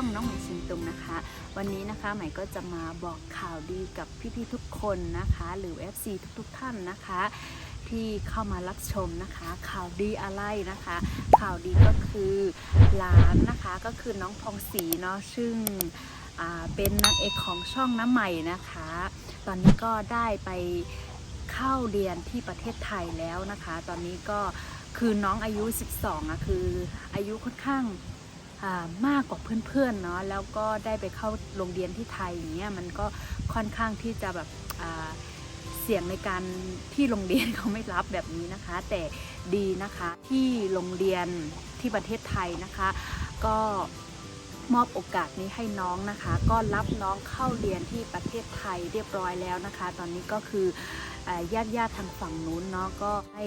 องน้องหม่ชิงตุงนะคะ วันนี้นะคะใหม่ก็จะมาบอกข่าวดีกับพี่ๆทุกคนนะคะ หรือ FC ทุกๆท่านนะคะ ที่เข้ามารับชมนะคะ ข่าวดีอะไรนะคะ ข่าวดีก็คือหลานนะคะก็คือน้องพองศรีเนาะซึ่งเป็นนางเอกของช่องน้ำใหม่นะคะ ตอนนี้ก็ได้ไปเข้าเรียนที่ประเทศไทยแล้วนะคะ ตอนนี้ก็คือน้องอายุ 12อะคืออายุค่อนข้าง มากกว่าเพื่อนๆเนาะแล้วก็ได้ไปเข้าโรงเรียนที่ไทยอย่างเงี้ยมันก็ค่อนข้างที่จะแบบเสี่ยงในการที่โรงเรียนเขาไม่รับแบบนี้นะคะ แต่ดีนะคะที่โรงเรียนที่ประเทศไทยนะคะ ก็มอบโอกาสนี้ให้น้องนะคะ ก็รับน้องเข้าเรียนที่ประเทศไทยเรียบร้อยแล้วนะคะ ตอนนี้ก็คือญาติญาติทางฝั่งนู้นเนาะก็ให้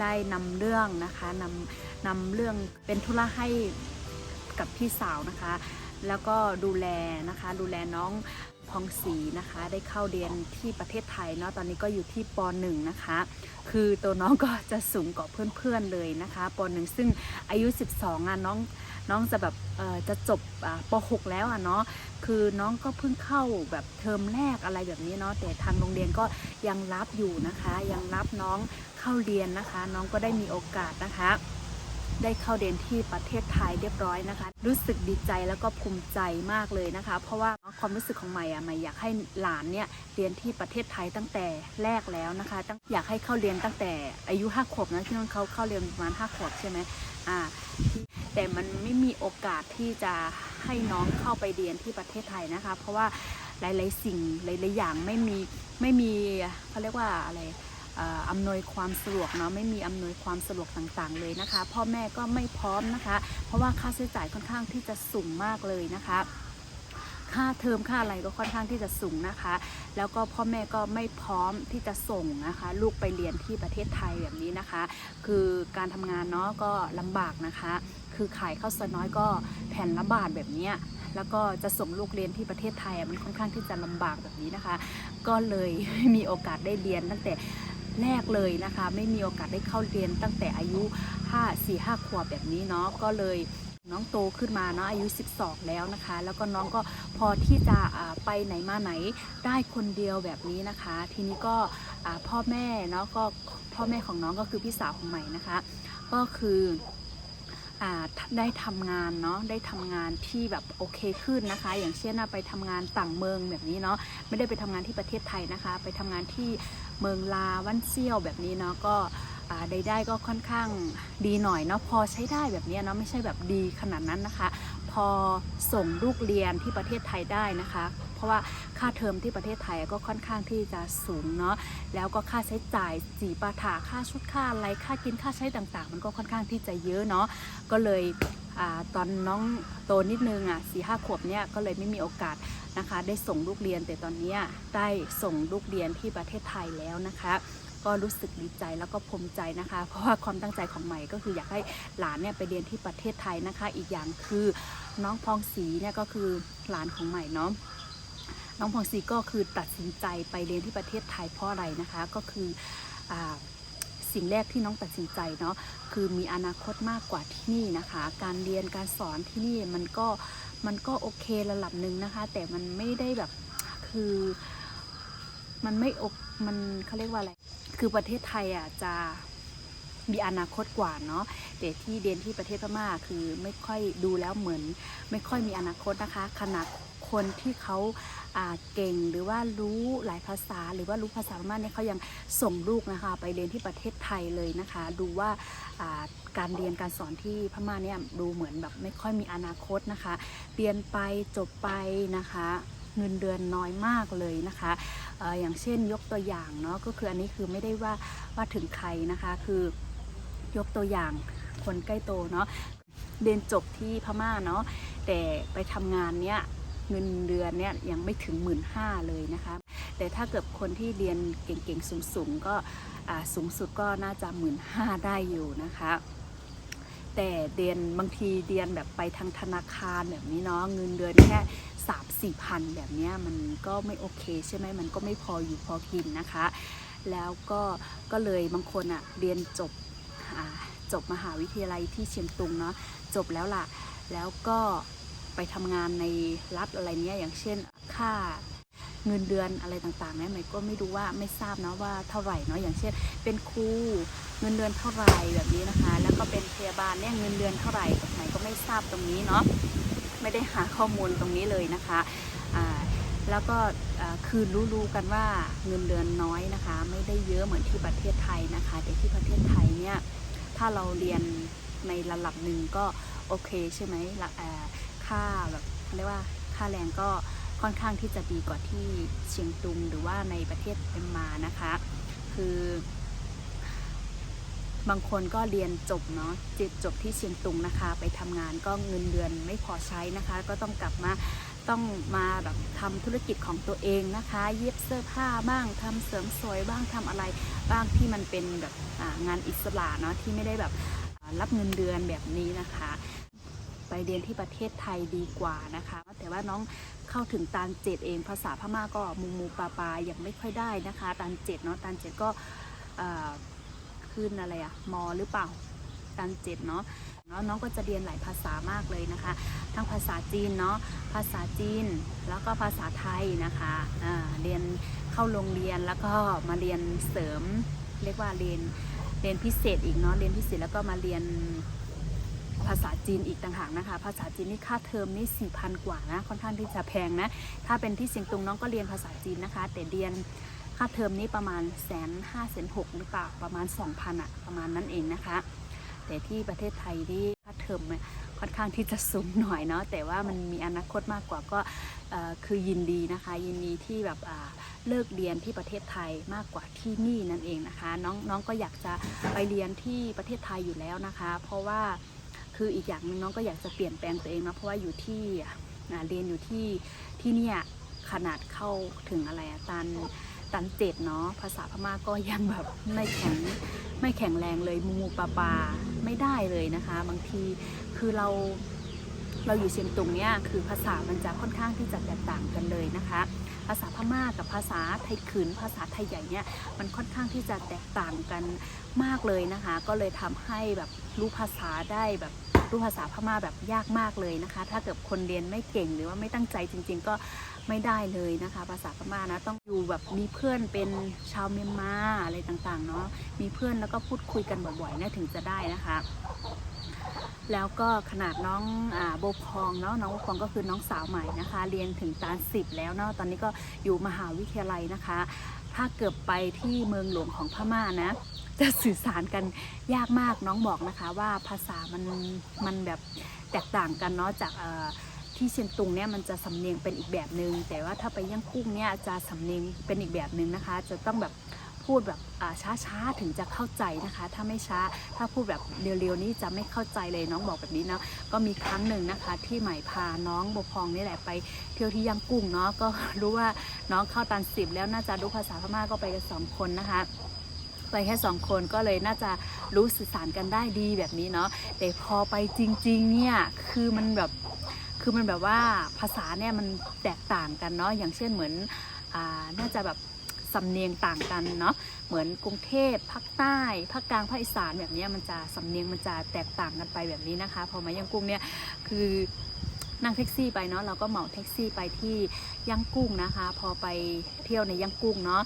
ได้นำเรื่องนะคะนำนำเรื่องเป็นธุระให้ กับพี่สาวนะคะ แล้วก็ดูแลนะคะ ดูแลน้องพองศรีนะคะ ได้เข้าเรียนที่ประเทศไทยเนาะตอนนี้ก็อยู่ที่ป .1 นะคะ คือตัวน้องก็จะสูงกว่าเพื่อนๆเลยนะคะป .1 ซึ่งอายุ 12อะน้องน้องจะแบบจะจบป .6 แล้วอะเนาะคือน้องก็เพิ่งเข้าแบบเทอมแรกอะไรแบบนี้เนาะแต่ทางโรงเรียนก็ยังรับอยู่นะคะ ยังรับน้องเข้าเรียนนะคะ น้องก็ได้มีโอกาสนะคะ ได้เข้าเรียนที่ประเทศไทยเรียบร้อยนะคะ รู้สึกดีใจแล้วก็ภูมิใจมากเลยนะคะ เพราะว่าความรู้สึกของใหม่อะใหม่อยากให้หลานเนี่ยเรียนที่ประเทศไทยตั้งแต่แรกแล้วนะคะตั้งอยากให้เข้าเรียนตั้งแต่อายุห้าขวบนะที่น้องเขาเข้าเรียนประมาณห้าขวบใช่ไหมอ่าแต่มันไม่มีโอกาสที่จะให้น้องเข้าไปเรียนที่ประเทศไทยนะคะ เพราะว่าหลาย ๆ สิ่งหลาย ๆ อย่างไม่มีไม่มีเขาเรียกว่าอะไร อำนวยความสะดวกเนาะไม่มีอำนวยความสะดวกต่างๆเลยนะคะ พ่อแม่ก็ไม่พร้อมนะคะ เพราะว่าค่าใช้จ่ายค่อนข้างที่จะสูงมากเลยนะคะค่าเทอมค่าอะไรก็ค่อนข้างที่จะสูงนะคะ แล้วก็พ่อแม่ก็ไม่พร้อมที่จะส่งนะคะ ลูกไปเรียนที่ประเทศไทยแบบนี้นะคะ คือการทำงานเนาะก็ลำบากนะคะ คือขายข้าวซอยน้อยก็แผ่นละบาทแบบนี้แล้วก็จะส่งลูกเรียนที่ประเทศไทยมันค่อนข้างที่จะลำบากแบบนี้นะคะ ก็เลยไม่มีโอกาสได้เรียนตั้งแต่ แรกเลยนะคะ ไม่มีโอกาสได้เข้าเรียนตั้งแต่อายุ 5 4 5ขวบแบบนี้เนาะก็เลยน้องโตขึ้นมาเนาะอายุ 12 แล้วนะคะ แล้วก็น้องก็พอที่จะไปไหนมาไหนได้คนเดียวแบบนี้นะคะ ทีนี้ก็พ่อแม่เนาะก็พ่อแม่ของน้องก็คือพี่สาวของใหม่นะคะ ก็คือได้ทำงานเนาะได้ทำงานที่แบบโอเคขึ้นนะคะ อย่างเช่นไปทำงานต่างเมืองแบบนี้เนาะไม่ได้ไปทำงานที่ประเทศไทยนะคะ ไปทำงานที่ เมืองลาวันเซี่ยวแบบนี้เนาะก็ได้ได้ก็ค่อนข้างดีหน่อยเนาะพอใช้ได้แบบนี้เนาะไม่ใช่แบบดีขนาดนั้นนะคะ พอส่งลูกเรียนที่ประเทศไทยได้นะคะ เพราะว่าค่าเทอมที่ประเทศไทยก็ค่อนข้างที่จะสูงเนาะแล้วก็ค่าใช้จ่ายสีปาถาค่าชุดค่าอะไรค่ากินค่าใช้ต่างๆ มันก็ค่อนข้างที่จะเยอะเนาะก็เลย ตอนน้องโตนิดนึงอะสี่ห้าขวบเนี่ยก็เลยไม่มีโอกาสนะคะ ได้ส่งลูกเรียนแต่ตอนนี้ได้ส่งลูกเรียนที่ประเทศไทยแล้วนะคะก็รู้สึกดีใจแล้วก็ภูมิใจนะคะ เพราะว่าความตั้งใจของใหม่ก็คืออยากให้หลานเนี่ยไปเรียนที่ประเทศไทยนะคะ อีกอย่างคือน้องพองศรีเนี่ยก็คือหลานของใหม่เนาะน้องพองศรีก็คือตัดสินใจไปเรียนที่ประเทศไทยเพราะอะไรนะคะ ก็คืออ สิ่งแรกที่น้องตัดสินใจเนาะคือมีอนาคตมากกว่าที่นี่นะคะ การเรียนการสอนที่นี่มันก็มันก็โอเคระดับหนึ่งนะคะ แต่มันไม่ได้แบบคือมันไม่อกมันเขาเรียกว่าอะไร คือประเทศไทยอะจะมีอนาคตกว่าเนาะแต่ที่เรียนที่ประเทศพม่าคือไม่ค่อยดูแล้วเหมือน ไม่ค่อยมีอนาคตนะคะ ขนาดคนที่เขา เก่งหรือว่ารู้หลายภาษา หรือว่ารู้ภาษาพม่าเนี่ยเขายังส่งลูกนะคะ ไปเรียนที่ประเทศไทยเลยนะคะ ดูว่าการเรียนการสอนที่พม่าเนี่ยดูเหมือนแบบไม่ค่อยมีอนาคตนะคะ เรียนไปจบไปนะคะเงินเดือนน้อยมากเลยนะคะอออย่างเช่นยกตัวอย่างเนาะก็คืออันนี้คือไม่ได้ว่าว่าถึงใครนะคะ คือยกตัวอย่างคนใกล้โตเนาะเรียนจบที่พม่าเนาะแต่ไปทำงานเนี้ย เงินเดือนเนี้ยยังไม่ถึงหมื่นห้าเลยนะคะ แต่ถ้าเกิดคนที่เรียนเก่งๆ สูงๆ ก็สูงสุดก็น่าจะหมื่นห้าได้อยู่นะคะ แต่เรียนบางทีเรียนแบบไปทางธนาคารแบบนี้เนาะเงินเดือนแค่สามสี่พันแบบนี้มันก็ไม่โอเคใช่ไหมมันก็ไม่พออยู่พอกินนะคะ แล้วก็ก็เลยบางคนอะเรียนจบจบมหาวิทยาลัยที่เชียงตุงเนาะจบแล้วล่ะ แล้วก็ ไปทำงานในรัฐอะไรเนี้ยอย่างเช่นค่าเงินเดือนอะไรต่างๆเนี่ยใหม่ก็ไม่รู้ว่าไม่ทราบเนาะว่าเท่าไหร่เนาะอย่างเช่น เป็นครูเงินเดือนเท่าไหร่แบบนี้นะคะ แล้วก็เป็นพยาบาลเนี่ยเงินเดือนเท่าไหร่ใหม่ก็ไม่ทราบตรงนี้เนาะไม่ได้หาข้อมูลตรงนี้เลยนะคะอ่าแล้วก็คือรู้ๆกันว่าเงินเดือนน้อยนะคะ ไม่ได้เยอะเหมือนที่ประเทศไทยนะคะ แต่ที่ประเทศไทยเนี่ยถ้าเราเรียนในระดับหนึ่งก็โอเคใช่ไหมหลักอ่า ค่าแบบเรียกว่าค่าแรงก็ค่อนข้างที่จะดีกว่าที่เชียงตุงหรือว่าในประเทศเมียนมานะคะ คือบางคนก็เรียนจบเนาะจบจบที่เชียงตุงนะคะ ไปทำงานก็เงินเดือนไม่พอใช้นะคะ ก็ต้องกลับมาต้องมาแบบทำธุรกิจของตัวเองนะคะ เย็บเสื้อผ้าบ้างทำเสริมสวยบ้างทำอะไรบ้างที่มันเป็นแบบงานอิสระเนาะที่ไม่ได้แบบรับเงินเดือนแบบนี้นะคะ ไปเรียนที่ประเทศไทยดีกว่านะคะ แต่ว่าน้องเข้าถึงตานเจ็ดเองภาษาพม่าก็มูมูปาปายังไม่ค่อยได้นะคะตานเจ็ดเนาะตานเจ็ดก็ขึ้นอะไรอะมอหรือเปล่าตันเจ็ดเนาะเนาะน้องก็จะเรียนหลายภาษามากเลยนะคะ ทั้งภาษาจีนเนาะ ภาษาจีน แล้วก็ภาษาไทยนะคะ เรียนเข้าโรงเรียนแล้วก็มาเรียนเสริม เรียกว่าเรียนเรียนพิเศษอีกเนาะ เรียนพิเศษแล้วก็มาเรียน ภาษาจีนอีกต่างหากนะคะ ภาษาจีนนี่ค่าเทอมนี่สี่พันกว่านะ ค่อนข้างที่จะแพงนะ ถ้าเป็นที่เชียงตุงน้องก็เรียนภาษาจีนนะคะ แต่เรียนค่าเทอมนี้ประมาณแสนห้าแสนหกหรือเปล่า ประมาณ2,000อะประมาณนั้นเองนะคะ แต่ที่ประเทศไทยนี่ค่าเทอมค่อนข้างที่จะสูงหน่อยเนาะ แต่ว่ามันมีอนาคตมากกว่าก็คือยินดีนะคะ ยินดีที่แบบอ่าเลิกเรียนที่ประเทศไทยมากกว่าที่นี่นั่นเองนะคะ น้องน้องก็อยากจะไปเรียนที่ประเทศไทยอยู่แล้วนะคะ เพราะว่า คืออีกอย่างหนึ่งน้องก็อยากจะเปลี่ยนแปลงตัวเองนะเพราะว่าอยู่ที่เรียนอยู่ที่ที่เนี่ยขนาดเข้าถึงอะไรอะตันตันเจ็ดเนาะภาษาพม่าก็ยังแบบไม่แข็งไม่แข็งแรงเลยมูมูปาปาไม่ได้เลยนะคะ บางทีคือเราเราอยู่เชียงตุงเนี่ยคือภาษามันจะค่อนข้างที่จะแตกต่างกันเลยนะคะ ภาษาพม่ากับภาษาไทยขืน ภาษาไทยใหญ่เนี่ยมันค่อนข้างที่จะแตกต่างกันมากเลยนะคะ ก็เลยทำให้แบบรู้ภาษาได้แบบ รู้ภาษาพม่าแบบยากมากเลยนะคะ ถ้าเกิดคนเรียนไม่เก่งหรือว่าไม่ตั้งใจจริง ๆ ก็ไม่ได้เลยนะคะ ภาษาพม่านะต้องอยู่แบบมีเพื่อนเป็นชาวเมียนมาอะไรต่างๆเนาะมีเพื่อนแล้วก็พูดคุยกันบ่อยๆนะถึงจะได้นะคะแล้วก็ขนาดน้องอโบพองเนาะน้องโบพองก็คือน้องสาวใหม่นะคะ เรียนถึงตานสิบแล้วเนาะตอนนี้ก็อยู่มหาวิทยาลัยนะคะ ถ้าเกิดไปที่เมืองหลวงของพม่านะ จะสื่อสารกันยากมากน้องบอกนะคะว่าภาษามันมันแบบแตกต่างกันเนาะจากที่เชียงตุงเนี่ยมันจะสำเนียงเป็นอีกแบบหนึง่งแต่ว่าถ้าไปย่างกุ้งเนี่ยจะสำเนียงเป็นอีกแบบหนึ่งนะคะ จะต้องแบบพูดแบบช้าๆถึงจะเข้าใจนะคะ ถ้าไม่ช้าถ้าพูดแบบเร็วๆนี่จะไม่เข้าใจเลยน้องบอกแบบนี้เนาะก็มีครั้งหนึ่งนะคะ ที่ใหม่พาน้องโบพองนี่แหละไปเที่ยวที่ย่างกุ้งเนาะก็รู้ว่าน้องเข้าตันสิบแล้วน่าจะรู้ภาษาพม่าก็ไปกันสองคนนะคะ ไปแค่สองคนก็เลยน่าจะรู้สื่อสารกันได้ดีแบบนี้เนาะแต่พอไปจริงๆเนี่ยคือมันแบบคือมันแบบว่าภาษาเนี่ยมันแตกต่างกันเนาะอย่างเช่นเหมือนอ่าน่าจะแบบสำเนียงต่างกันเนาะเหมือนกรุงเทพภาคใต้ภาคกลางภาคอีสานแบบนี้มันจะสำเนียงมันจะแตกต่างกันไปแบบนี้นะคะ พอมายังกุ้งเนี่ยคือนั่งแท็กซี่ไปเนาะเราก็เหมาแท็กซี่ไปที่ย่างกุ้งนะคะ พอไปเที่ยวในย่างกุ้งเนาะ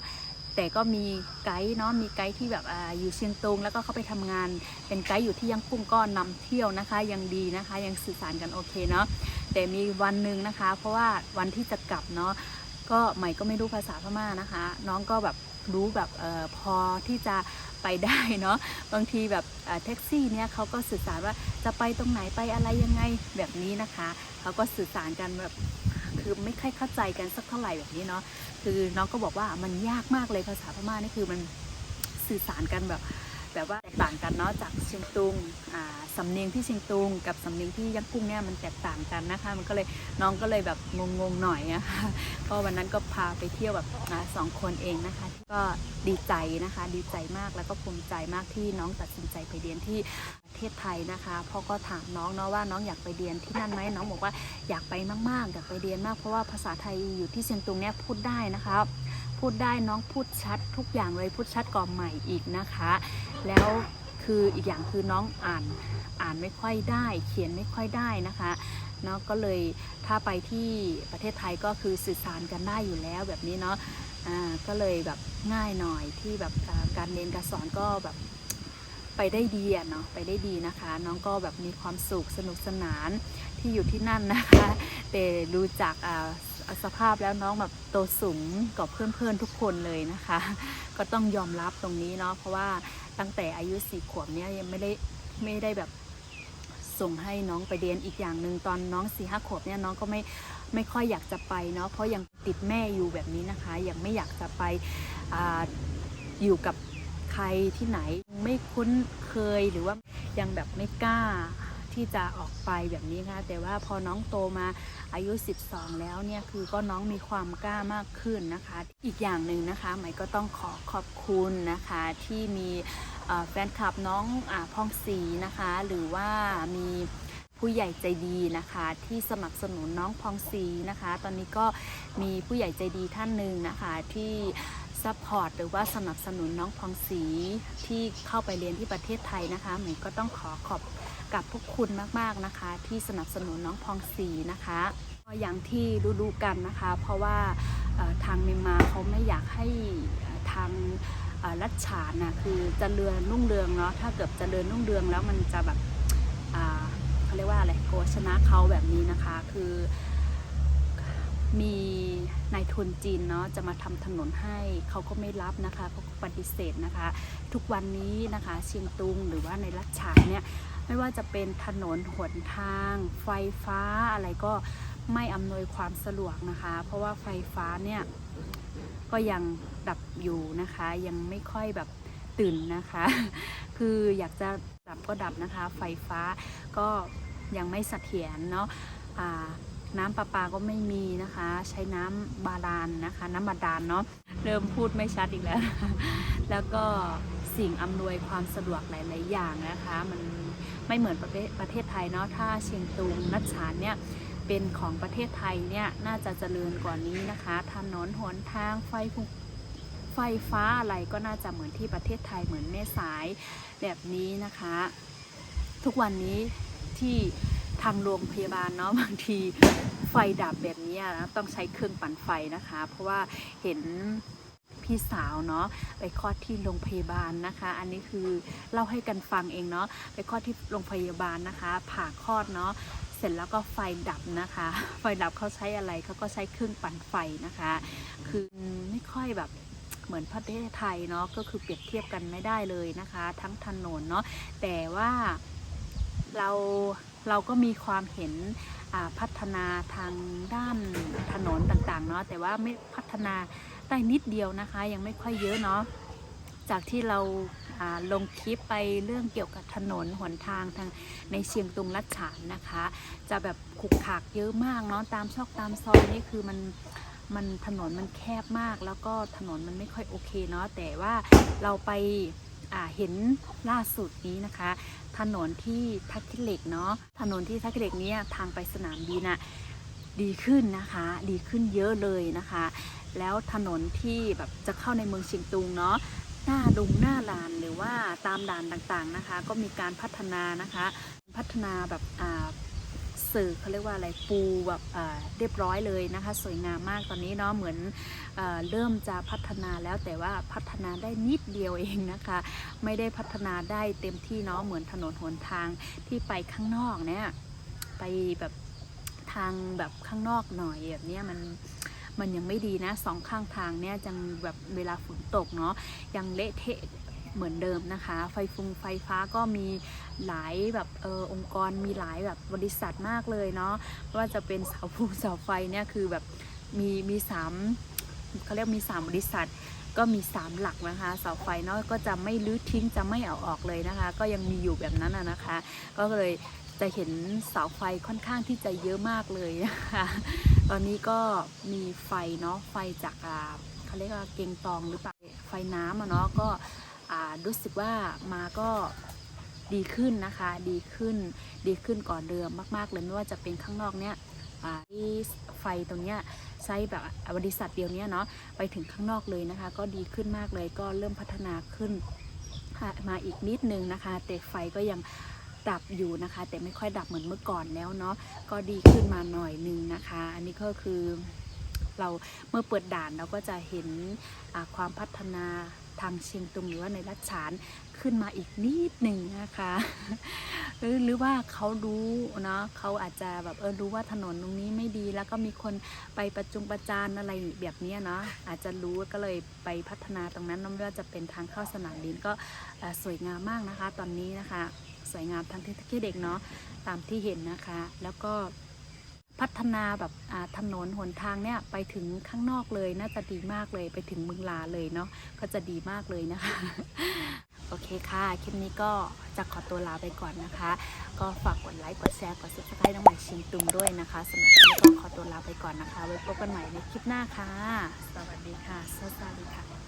แต่ก็มีไกด์เนาะมีไกด์ที่แบบออยู่เชียงตุง แล้วก็เขาไปทำงาน เป็นไกด์อยู่ที่ย่างกุ้งก็นำเที่ยวนะคะ ยังดีนะคะ ยังสื่อสารกันโอเคเนาะแต่มีวันหนึ่งนะคะ เพราะว่าวันที่จะกลับเนาะก็ใหม่ก็ไม่รู้ภาษาพม่านะคะ น้องก็แบบรู้แบบออพอที่จะไปได้เนาะบางทีแบบแท็กซี่เนี่ยเขาก็สื่อสารว่าจะไปตรงไหนไปอะไรยังไงแบบนี้นะคะเขาก็สื่อสารกันแบบ คือไม่ค่อยเข้าใจกันสักเท่าไหร่แบบนี้เนาะคือน้องก็บอกว่ามันยากมากเลยภาษาพม่านี่คือมันสื่อสารกันแบบแบบว่า ตกต่างกันเนาะจากเชียงตุงอ่าสำเนียงที่เชียงตุงกับสำเนียงที่ย่างกุ้งเนี่ยมันแตกต่างกันนะคะ มันก็เลยน้องก็เลยแบบงงๆหน่อยนะคะเพราะวันนั้นก็พาไปเที่ยวแบบสองคนเองนะคะ ก็ดีใจนะคะ ดีใจมากแล้วก็ภูมิใจมากที่น้องตัดสินใจไปเรียนที่ประเทศไทยนะคะพ่อก็ถามน้องเนาะว่าน้องอยากไปเรียนที่นั่นไหมน้องบอกว่าอยากไปมากๆอยากไปเรียนมากเพราะว่าภาษาไทยอยู่ที่เชียงตุงเนี่ยพูดได้นะคะ พูดได้น้องพูดชัดทุกอย่างเลยพูดชัดกว่าใหม่อีกนะคะ แล้วคืออีกอย่างคือน้องอ่านอ่านไม่ค่อยได้ เขียนไม่ค่อยได้นะคะเนาะก็เลยถ้าไปที่ประเทศไทยก็คือสื่อสารกันได้อยู่แล้วแบบนี้เนาะอ่าก็เลยแบบง่ายหน่อยที่แบบการเรียนการสอนก็แบบไปได้ดีอะเนาะไปได้ดีนะคะ น้องก็แบบมีความสุขสนุกสนานที่อยู่ที่นั่นนะคะแต่ดูจากอ่า สภาพแล้วน้องแบบโตสูงกว่าเพื่อนๆทุกคนเลยนะคะ ก็ต้องยอมรับตรงนี้เนาะเพราะว่าตั้งแต่อายุสี่ขวบเนี้ยยังไม่ได้ไม่ได้แบบส่งให้น้องไปเรียนอีกอย่างหนึ่งตอนน้องสี่ห้าขวบเนี่ยน้องก็ไม่ไม่ค่อยอยากจะไปเนาะเพราะยังติดแม่อยู่แบบนี้นะคะ ยังไม่อยากจะไปออยู่กับใครที่ไหนไม่คุ้นเคยหรือว่ายังแบบไม่กล้า ที่จะออกไปแบบนี้ค่ะแต่ว่าพอน้องโตมาอายุ 12 แล้วเนี่ยคือก็น้องมีความกล้ามากขึ้นนะคะ อีกอย่างหนึ่งนะคะใหม่ก็ต้องขอขอบคุณนะคะที่มีแฟนคลับน้องอพองศรีนะคะ หรือว่ามีผู้ใหญ่ใจดีนะคะที่สนับสนุนน้องพองศรีนะคะ ตอนนี้ก็มีผู้ใหญ่ใจดีท่านหนึ่งนะคะที่ซัพพอร์ตหรือว่าสนับสนุนน้องพองศรีที่เข้าไปเรียนที่ประเทศไทยนะคะใหม่ก็ต้องขอขอบ กับพวกคุณมากๆนะคะ ที่สนับสนุนน้องพองศรีนะคะอย่างที่รู้ๆกันนะคะ เพราะว่าทางเมียนมาเขาไม่อยากให้ทางรัฐฉานนะคือจเจริญรุ่งเรืองเนาะถ้าเกิดจเจริญรุ่งเรืองแล้วมันจะแบบเขาเรียกว่าอะไรโกชนะเขาแบบนี้นะคะคือมีนายทุนจีนเนาะจะมาทำถนนให้เขาก็ไม่รับนะคะเขาปฏิเสธนะคะ ทุกวันนี้นะคะเชียงตุงหรือว่าในรัฐฉานเนี่ย ไม่ว่าจะเป็นถนนหนทาง ไฟฟ้าอะไรก็ไม่อำนวยความสะดวกนะคะ เพราะว่าไฟฟ้าเนี่ยก็ยังดับอยู่นะคะ ยังไม่ค่อยแบบตื่นนะคะ คืออยากจะดับก็ดับนะคะ ไฟฟ้าก็ยังไม่เสถียรเนาะน้ำประปาก็ไม่มีนะคะ ใช้น้ำบาดาลนะคะ น้ำบาดาลเนาะเริ่มพูดไม่ชัดอีกแล้ว แล้วก็สิ่งอำนวยความสะดวกหลาย ๆ อย่างนะคะ มัน ไม่เหมือนประเทศประเทศไทยเนาะถ้าเชียงตุงนัดฉานเนี่ยเป็นของประเทศไทยเนี่ยน่าจะเจริญกว่านี้นะคะถนนหนทางไฟไฟฟ้าอะไรก็น่าจะเหมือนที่ประเทศไทยเหมือนแม่สายแบบนี้นะคะ ทุกวันนี้ที่ทางโรงพยาบาลเนาะบางทีไฟดับแบบนี้นะต้องใช้เครื่องปั่นไฟนะคะ เพราะว่าเห็น พี่สาวเนาะไปคลอดที่โรงพยาบาลนะคะ อันนี้คือเล่าให้กันฟังเองเนาะไปคลอดที่โรงพยาบาลนะคะ ผ่าคลอดเนาะเสร็จแล้วก็ไฟดับนะคะ ไฟดับเขาใช้อะไรเขาก็ใช้เครื่องปั่นไฟนะคะ คือไม่ค่อยแบบเหมือนประเทศไทยเนาะก็คือเปรียบเทียบกันไม่ได้เลยนะคะ ทั้งถนนเนาะแต่ว่าเราเราก็มีความเห็นพัฒนาทางด้านถนนต่างๆเนาะแต่ว่าไม่พัฒนา ได้นิดเดียวนะคะ ยังไม่ค่อยเยอะเนาะจากที่เราลงคลิปไปเรื่องเกี่ยวกับถนนหนทางทางในเชียงตุงลัดฉานนะคะ จะแบบขุกขากเยอะมากเนาะตามซอกตามซอยนี่คือมันมันถนนมันแคบมาก แล้วก็ถนนมันไม่ค่อยโอเคเนาะแต่ว่าเราไปเห็นล่าสุดนี้นะคะ ถนนที่ทักกิเหล็กเนาะถนนที่ทักกิเหล็กนี้ทางไปสนามบินอะดีขึ้นนะคะ ดีขึ้นเยอะเลยนะคะ แล้วถนนที่แบบจะเข้าในเมืองเชียงตุงเนาะหน้าดุงหน้าลานหรือว่าตามด่านต่างๆนะคะ ก็มีการพัฒนานะคะ พัฒนาแบบอ่าสื่อเขาเรียกว่าอะไรปูแบบเรียบร้อยเลยนะคะ สวยงามมากตอนนี้เนาะเหมือนเอเริ่มจะพัฒนาแล้วแต่ว่าพัฒนาได้นิดเดียวเองนะคะ ไม่ได้พัฒนาได้เต็มที่เนาะเหมือนถนนหนทางที่ไปข้างนอกเนี่ยไปแบบทางแบบข้างนอกหน่อยแบบนี้มัน มันยังไม่ดีนะสองข้างทางเนี่ยจังแบบเวลาฝนตกเนาะยังเละเทะเหมือนเดิมนะคะ ไฟฟุงไฟฟ้าก็มีหลายแบบเออองค์กรมีหลายแบบบริษัทมากเลยเนาะว่าจะเป็นเสาฟูเสาไฟเนี่ยคือแบบมีมีสามเขาเรียกมีสามบริษัทก็มีสามหลักนะคะเสาไฟเนาะก็จะไม่ลื้อทิ้งจะไม่เอาออกเลยนะคะ ก็ยังมีอยู่แบบนั้นนะคะ ก็เลย จะเห็นเสาไฟค่อนข้างที่จะเยอะมากเลยนะคะตอนนี้ก็มีไฟเนาะไฟจากเขาเรียกว่าเกงตองหรือเปล่าไฟน้ำอะเนาะก็รู้สึกว่ามาก็ดีขึ้นนะคะดีขึ้นดีขึ้นก่อนเดิมมาก ๆ เลยไม่ว่าจะเป็นข้างนอกเนี้ยที่ไฟตรงเนี้ยใช้แบบบริษัทเดียวเนี้ยเนาะไปถึงข้างนอกเลยนะคะ ก็ดีขึ้นมากเลยก็เริ่มพัฒนาขึ้นมาอีกนิดนึงนะคะ แต่ไฟก็ยัง ดับอยู่นะคะ แต่ไม่ค่อยดับเหมือนเมื่อก่อนแล้วเนาะก็ดีขึ้นมาหน่อยนึงนะคะ อันนี้ก็คือเราเมื่อเปิดด่านเราก็จะเห็นความพัฒนา ทางเชียงตุงหรือว่าในรัชฉานขึ้นมาอีกนิดหนึ่งนะคะ หรือหรือว่าเขารู้เนาะเขาอาจจะแบบเออรู้ว่าถนนตรงนี้ไม่ดี แล้วก็มีคนไปประจุงประจานอะไรแบบเนี้ยเนาะอาจจะรู้ก็เลยไปพัฒนาตรงนั้นไม่ว่าจะเป็นทางเข้าสนามบินก็สวยงามมากนะคะ ตอนนี้นะคะ สวยงามทั้งที่ที่เด็กเนาะตามที่เห็นนะคะ แล้วก็ พัฒนาแบบถนนหนทางเนี่ยไปถึงข้างนอกเลยน่าจะดีมากเลยไปถึงเมืองลาเลยเนาะก็จะดีมากเลยนะคะโอเคค่ะ คลิปนี้ก็จะขอตัวลาไปก่อนนะคะ ก็ฝากกดไลค์ กดแชร์ กด subscribe น้องใหม่ชิงตุงด้วยนะคะสำหรับวันนี้ก็ขอตัวลาไปก่อนนะคะ ไว้พบกันใหม่ในคลิปหน้าค่ะ สวัสดีค่ะ สวัสดีค่ะ